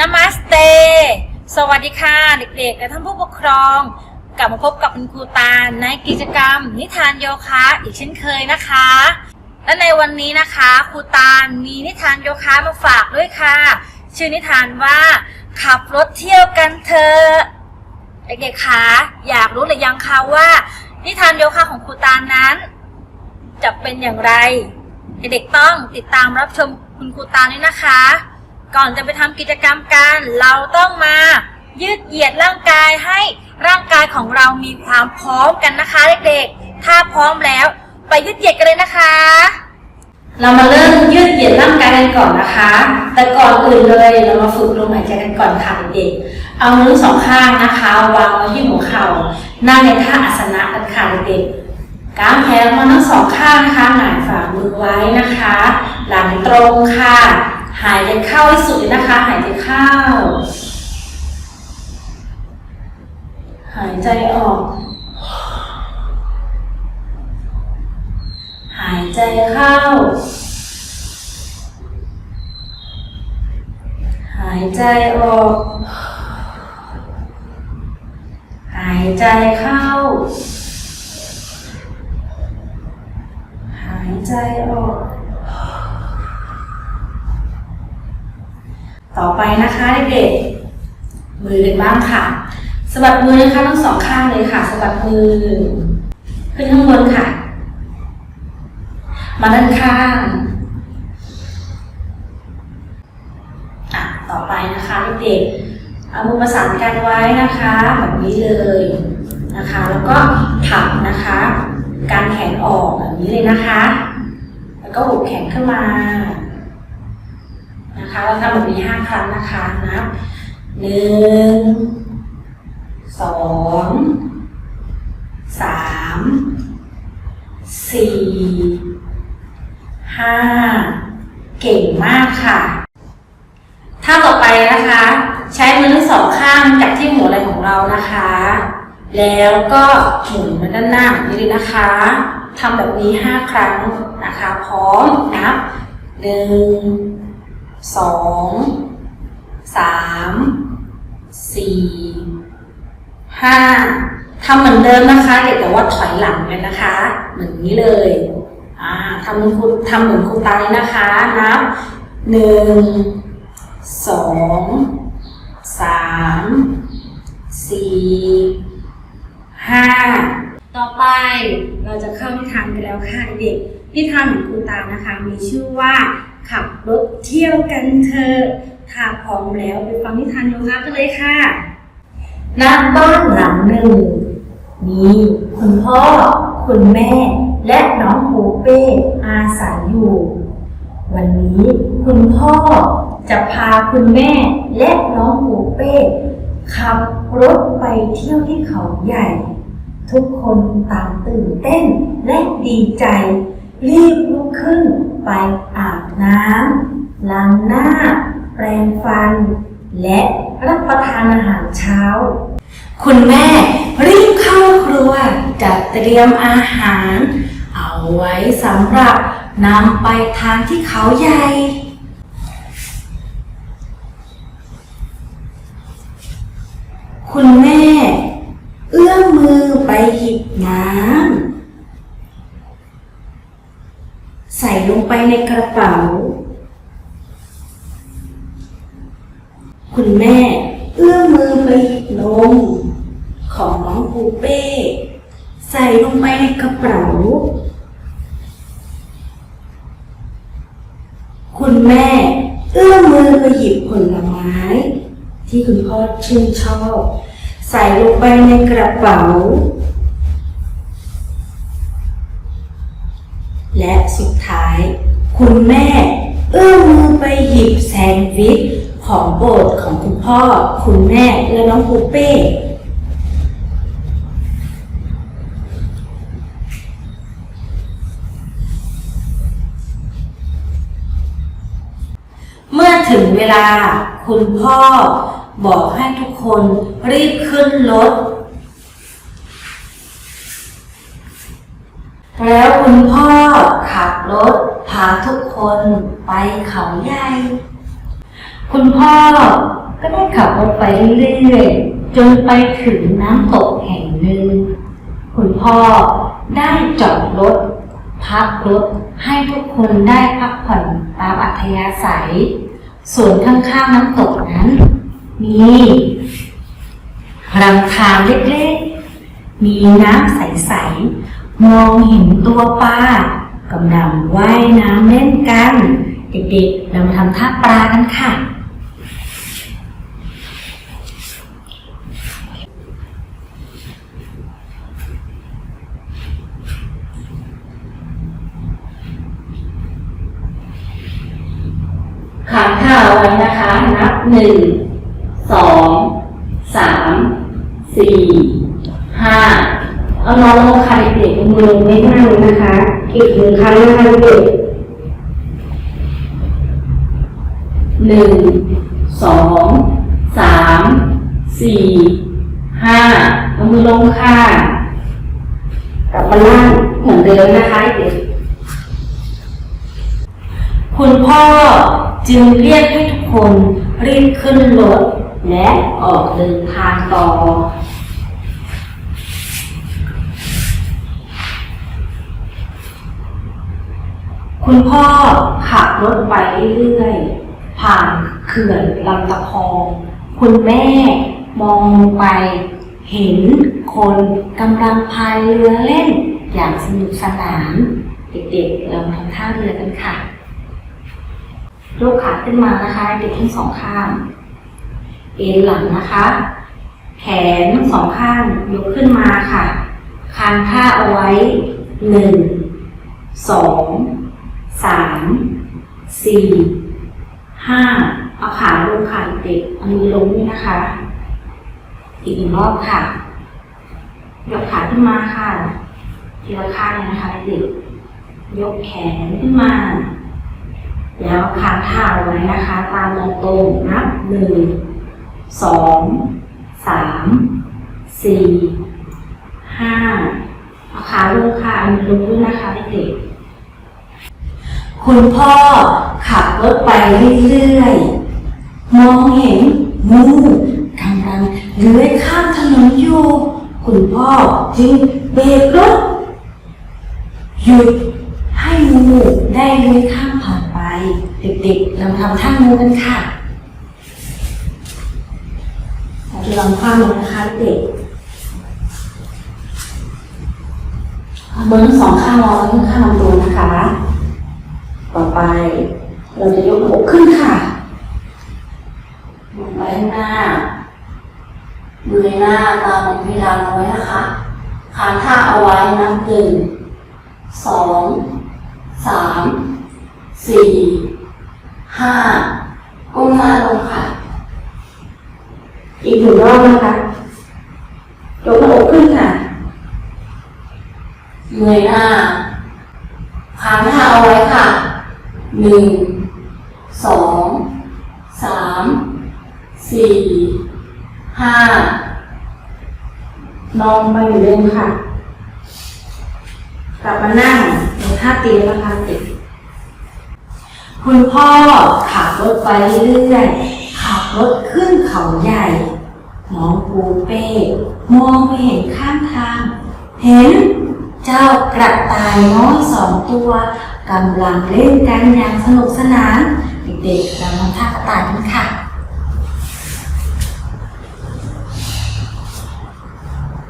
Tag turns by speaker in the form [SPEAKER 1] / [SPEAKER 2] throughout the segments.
[SPEAKER 1] นามาสเต สวัสดีค่ะ เด็กๆ และท่านผู้ปกครอง กลับมาพบกับคุณครูตาในกิจกรรม นิทานโยคะอีกเช่นเคยนะคะ และในวันนี้นะคะครูตามีนิทานโยคะมาฝากด้วยค่ะ ชื่อนิทานว่า ขับรถเที่ยวกันเถอะเด็กๆคะอยากรู้หรือยังคะว่า นิทานโยคะของครูตานั้น จะเป็นอย่างไร เด็กๆต้องติดตามรับชมคุณครูตาด้วยนะคะ ก่อนจะไปทำกิจกรรมกันเราต้องมายืดเหยียดร่างกายให้ร่างกายของเรามีความพร้อมกันนะคะเด็กๆ ถ้าพร้อมแล้ว ไปยืดเหยียดกันเลยนะคะ เรามาเริ่มยืดเหยียดร่างกายกันก่อนนะคะ แต่ก่อนอื่นเลยเรามาฝึกลมหายใจกันก่อนค่ะเด็กๆ เอามือสองข้างนะคะวางไว้ที่หัวเข่านั่งในท่าอาสนะกันค่ะเด็กๆกางแขนมาทั้งสองข้างนะคะหงายฝ่ามือไว้นะคะ หลังตรงค่ะ หายใจเข้าให้สุดเลยนะคะ หายใจเข้า หายใจออก หายใจเข้า หายใจออก หายใจเข้า หายใจออก ต่อไปนะคะเด็กๆมือกันบ้างค่ะสะบัดมือนะคะทั้งสองข้างเลยค่ะสะบัดมือ ขึ้นข้างบนค่ะ มาด้านข้างต่อไปนะคะเด็กๆเอามือประสานกันไว้นะคะแบบนี้เลยนะคะ แล้วก็ถักนะคะ การแขนออกแบบนี้เลยนะคะ แล้วก็หุบแขนขึ้นมา นะคะเราทำแบบนี้ห้าครั้งนะคะนับหนึ่งสองสามสี่ห้าเก่งมากค่ะ ท่าต่อไปนะคะ ใช้มือทั้งสองข้างจับที่หัวไหล่ของเรานะคะ แล้วก็หมุนมาด้านหน้าแบบนี้เลยนะคะทำแบบนี้ห้าครั้งนะคะ พร้อมนับหนึ่ง สองสามสี่ห้าทำเหมือนเดิมนะคะเด็กแต่ว่าถอยหลังกันนะคะเหมือนนี้เลยอ่าทำเหมือนคุณทำเหมือนคุณตาเลยนะคะนับหนึ่งสองสามสี่ห้าต่อไปเราจะเข้านิทานกันแล้วค่ะเด็กนิทานของคุณตานะคะ มีชื่อว่า ขับรถเที่ยวกันเถอะถ้าพร้อมแล้วไปฟังนิทานโยคะกันเลยค่ะณบ้านหลังหนึ่งมีคุณพ่อ คุณแม่ และน้องปูเป้อาศัยอยู่ วันนี้คุณพ่อจะพาคุณแม่และน้องปูเป้ ขับรถไปเที่ยวที่เขาใหญ่ ทุกคนต่างตื่นเต้นและดีใจ รีบลุกขึ้นไปอาบน้ำล้างหน้า แปรงฟัน และรับประทานอาหารเช้า คุณแม่รีบเข้าครัวจัดเตรียมอาหาร เอาไว้สำหรับนำไปทานที่เขาใหญ่คุณแม่ เอื้อมมือไปหยิบน้ำ ใส่ลงไปในกระ เป๋า คุณแม่เอื้อมมือไปหยิบนมของน้องปูเป้ ใส่ลงไปในกระเป๋า คุณแม่เอื้อมมือไปหยิบผลไม้ ที่คุณพ่อชื่นชอบ ใส่ลงไปในกระเป๋า และสุดท้าย คุณแม่ เอื้อมมือไปหยิบแซนด์วิชของโปรดของคุณพ่อ คุณแม่และน้องปูเป้เมื่อถึงเวลาคุณพ่อบอกให้ทุกคนรีบขึ้นรถ แล้วคุณพ่อขับรถพาทุกคนไปเขาใหญ่ คุณพ่อก็ได้ขับรถไปเรื่อยๆ จนไปถึงน้ำตกแห่งหนึ่ง คุณพ่อได้จอดรถ พักรถให้ทุกคนได้พักผ่อนตามอัธยาศัย ส่วนข้างๆน้ำตกนั้น มีรังคาเล็กๆ มีน้ำใสๆ มองเห็นตัวปลากำลังว่ายน้ำเล่นกัน เด็กๆ เรามาทำท่าปลากันค่ะ ขังท่าเอาไว้นะคะ นับหนึ่ง สอง สาม สี่ ห้า เอาน้องลงค่ะเด็กๆมือไม่ง่ายเลยนะคะอีกหนึ่งครั้งนะคะเด็กหนึ่งสองสามสี่ห้าเอามือลงค่ะกลับมานั่งเหมือนเดิมนะคะเด็กคุณพ่อจึงเรียกให้ทุกคนรีบขึ้นรถและออกเดินทางต่อ คุณพ่อขับรถไปเรื่อยๆ ผ่านเขื่อนลำตะคองคุณแม่มองลงไป เห็นคนกำลังพายเรือเล่น อย่างสนุกสนาน เด็กๆเราทำท่าเรือกันค่ะยกขาขึ้นมานะคะเด็กทั้งสองข้าง เอ็นหลังนะคะ แขนทั้งสองข้างยกขึ้นมาค่ะคางท่าเอาไว้หนึ่งสอง สามสี่ห้าเอาขาลงค่ะเด็กเอามือลงนี่นะคะ อีกหนึ่งรอบค่ะยกขาขึ้นมาค่ะทีละข้างเลยนะคะเด็กยกแขนขึ้นมา แล้วค้างเท้าไว้นะคะ ตามตรงตรงนับหนึ่งสองสามสี่ห้าเอาขาลงค่ะเอามือลงด้วยนะคะเด็ก คุณพ่อขับรถไปเรื่อยๆ มองเห็นงูกำลังเลื้อยข้ามถนนอยู่ คุณพ่อจึงเบรกรถหยุดให้งูได้เลื้อยข้ามผ่านไป เด็กๆเราทำท่างูกันค่ะจะลองข้ามเลยนะคะเด็กเอามือทั้งสองข้างรองทั้งข้างลำตัวนะคะ ต่อไป เราจะยกอกขึ้นค่ะลงไปข้างหน้ามือหน้าตามองเพดานเอาไว้นะคะคางท่าเอาไว้นับหนึ่งสองสามสี่ห้าก้มหน้าลงค่ะ อีกหนึ่งรอบนะคะยกหน้าอกขึ้นค่ะเงยหน้าค้างหน้าเอาไว้ค่ะ หนึ่งสองสามสี่ห้านอนไปอยู่เดิมค่ะ กลับมานั่งในท่าเตียงนะคะเด็กคุณพ่อขับรถไปเรื่อยๆขับรถขึ้นเขาใหญ่น้องปูเป้ มองไปเห็นข้างทาง เห็นเจ้ากระต่ายน้อยสองตัว กำลังเล่นกันอย่างสนุกสนาน เด็กๆเราทำท่ากระต่ายกันค่ะ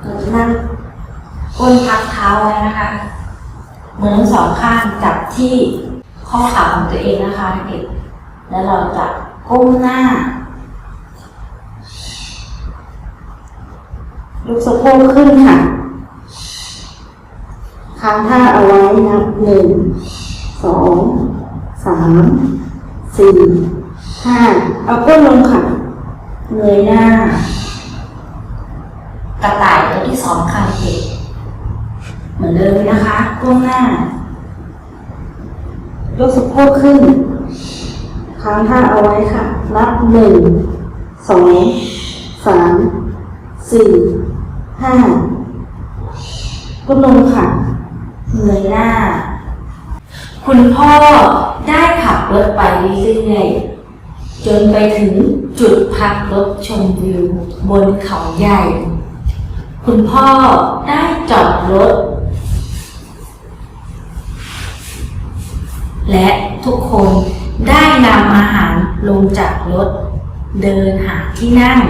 [SPEAKER 1] เราจะนั่งก้นพักเท้าไว้นะคะมือทั้งสองข้างจับที่ข้อขาของตัวเองนะคะเด็กแล้วเราจะก้มหน้ายกสะโพกขึ้นค่ะค้างท่าเอาไว้นับหนึ่ง สองสามสี่ห้าเอาก้นลงค่ะเงยหน้า กระต่ายตัวที่สองค่ะเด็กเหมือนเดิมนะคะก้มหน้ายกสะโพกขึ้น ค้างท่าเอาไว้ค่ะ นับหนึ่งสองสามสี่ห้าก้มลงค่ะเงยหน้า คุณพ่อได้ขับรถไปเรื่อยๆจนไปถึงจุดพักรถชมวิวบนเขาใหญ่ คุณพ่อได้จอดรถ และทุกคนได้นำอาหารลงจากรถ เดินหาที่นั่ง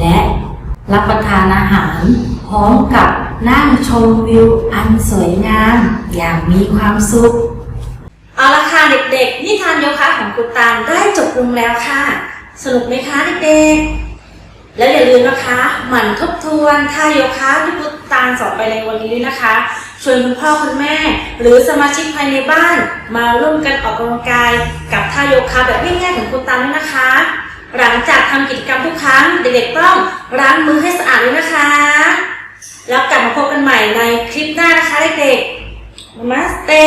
[SPEAKER 1] และรับประทานอาหารพร้อมกับนั่งชมวิวอันสวยงามอย่างมีความสุข ค่ะเด็กๆ นิทานโยคะของคุณตาลได้จบลงแล้วค่ะ สนุกไหมคะเด็กๆ แล้วอย่าลืมนะคะ หมั่นทบทวนท่าโยคะที่คุณตาลสอนไปในวันนี้ด้วยนะคะชวนคุณพ่อคุณแม่ หรือสมาชิกภายในบ้าน มาร่วมกันออกกำลังกายกับท่าโยคะแบบง่ายๆของคุณตาลด้วยนะคะ หลังจากทำกิจกรรมทุกครั้ง เด็กๆต้องล้างมือให้สะอาดด้วยนะคะ แล้วกลับมาพบกันใหม่ในคลิปหน้านะคะเด็กๆ Namaste.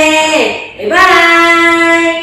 [SPEAKER 1] Bye bye.